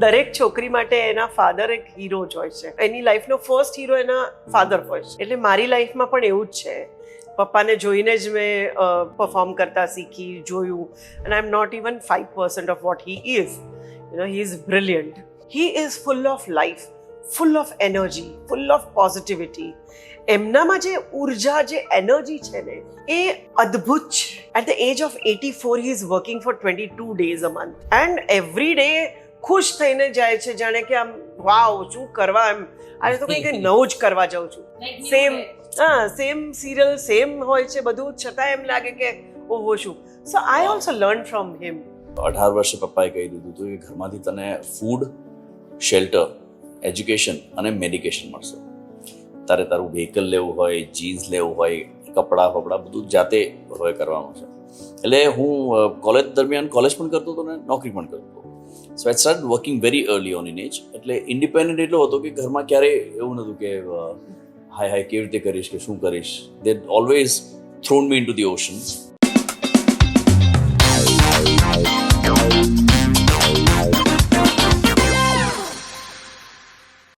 દરેક છોકરી માટે એના ફાધર એક હીરો જ હોય છે. એની લાઈફનો ફર્સ્ટ હીરો એના ફાધર હોય છે. એટલે મારી લાઈફમાં પણ એવું જ છે. પપ્પાને જોઈને જ મેં પરફોર્મ કરતા શીખી, જોયું. અને I am not even five percent of what he is you know he is brilliant he is full of life full of energy full of positivity એમનામાં જે ઊર્જા, જે એનર્જી છે ને, એ અદ્ભુત છે. At the age of eighty four he is working for twenty two days a month and every day ખુશ થઈને જાય છે જાણે કે આમ વાવ શું કરવા એમ? આજે તો કંઈક નવું જ કરવા જાઉં છું. સેમ હા સેમ સિરિયલ સેમ હોય છે બધું છતાં એમ લાગે કે ઓહો શું? So I also learn from him અઢાર વર્ષે પપ્પાએ કહી દીધું હતું કે ઘરમાંથી તને ફૂડ શેલ્ટર એજ્યુકેશન અને મેડિકેશન મળશે. તારે તારું વ્હીકલ લેવું હોય જીન્સ લેવું હોય કપડાં ફપડાં બધું જાતે હવે કરવાનું છે. એટલે હું કોલેજ દરમિયાન કોલેજ પણ કરતો હતો ને નોકરી પણ કરતો હતો. So I start working very early on in age એટલે ઇન્ડિપેન્ડન્ટ એટલો હતો કે ઘરમાં ક્યારેય એવું નહોતું કે હાય હાય, કેવી રીતે કરીશ કે શું કરીશ? They always thrown me into the ocean